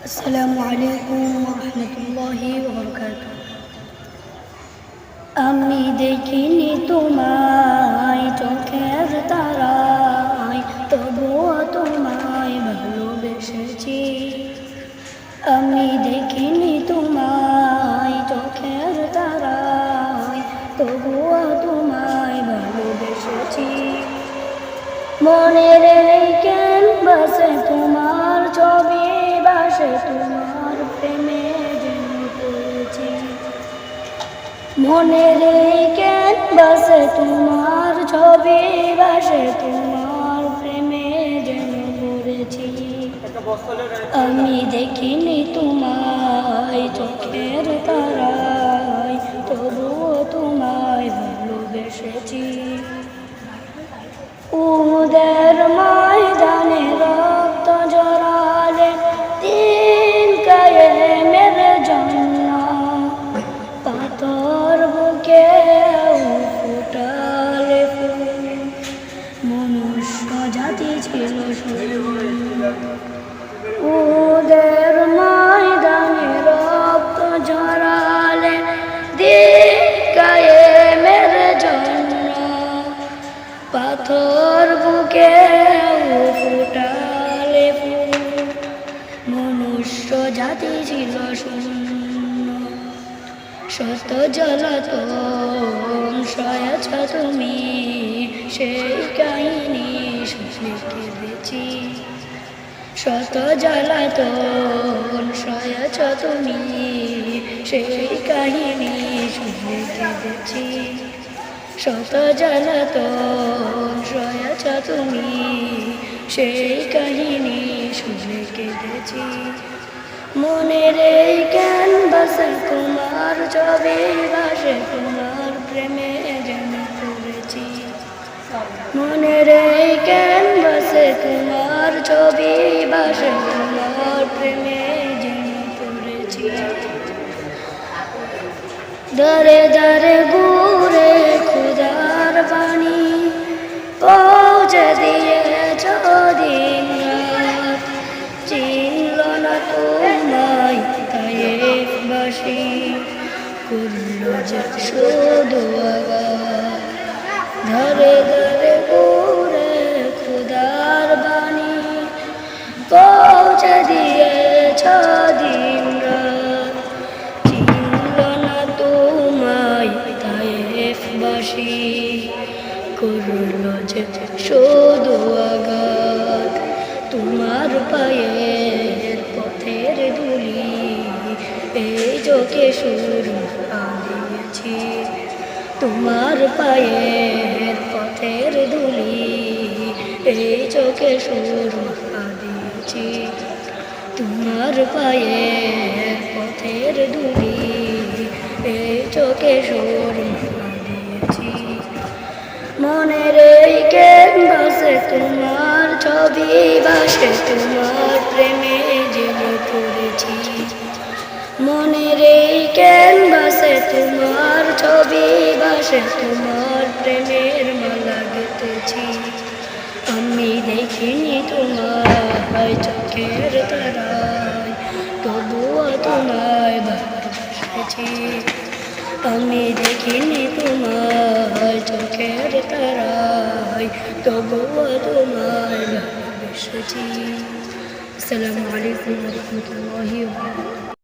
السلام عليكم ورحمة الله وبركاته আমি দেখিনি তোমায় চোখের তারায় তবুও তোমায় ভালোবেসেছি আমি দেখিনি তোমায় চোখের তারায় তবুও তোমায় ভালোবেসেছি মনের মনের এই ক্যানভাসে তোমার ছবি, বাসে তোমার প্রেমে যেন পড়েছি। আমি দেখিনি তোমায় চোখের তারায়, তবুও তোমায় ভালোবেসেছি। উহুদের ময়দানে পাথর বুকে ফুটালে মনুষ্য জাতি ছিল শূন্য। শত জলাতন সয়াছ তুমি। সেই কাহিনী শুনে কেঁদেছি শত জলাতন সয়াছ তুমি। সেই কাহিনী শুনে কেঁদেছি শত সয়াছ তুমি সেই কাহিনী শুনে কেঁদেছি। মনের এই ক্যানভাসে তোমার ছবি বাসে, তোমার প্রেমে যেন করেছি মনের এই ক্যানভাসে তোমার ছবি বাসে, তোমার প্রেমে যেন করেছি দরে দরে ঘুরে খুদার বাণী দিয়েছ দিন চিনল না তোমায় তাই বাসি। করল যে শুধু করল যে শুধু আঘাত তোমার পায়ের পথের ধুলি। এই চোখে শুরু দিয়েছি তোমার পায়ের পথের ধুলি। এই চোখে শুরু দিয়েছি তোমার পায়ের পথের ধুলি। এই চোখে দিয়েছি মনের এই ক্যানভাসে তোমার ছবি বাসে তোমার প্রেমে জেগে পড়েছি মনের এই ক্যানভাসে তোমার ছবি বাসে তোমার প্রেমের মালা গেতেছি আমি দেখিনি তোমায় চোখের তারায়, তবুও তোমায় ভালোবেসেছি। আমি দেখিনি তোমায় চোখের তারাই তবুও তোমার ভালোবেসেছি আসসালামু আলাইকুম রহমতুল্লাহি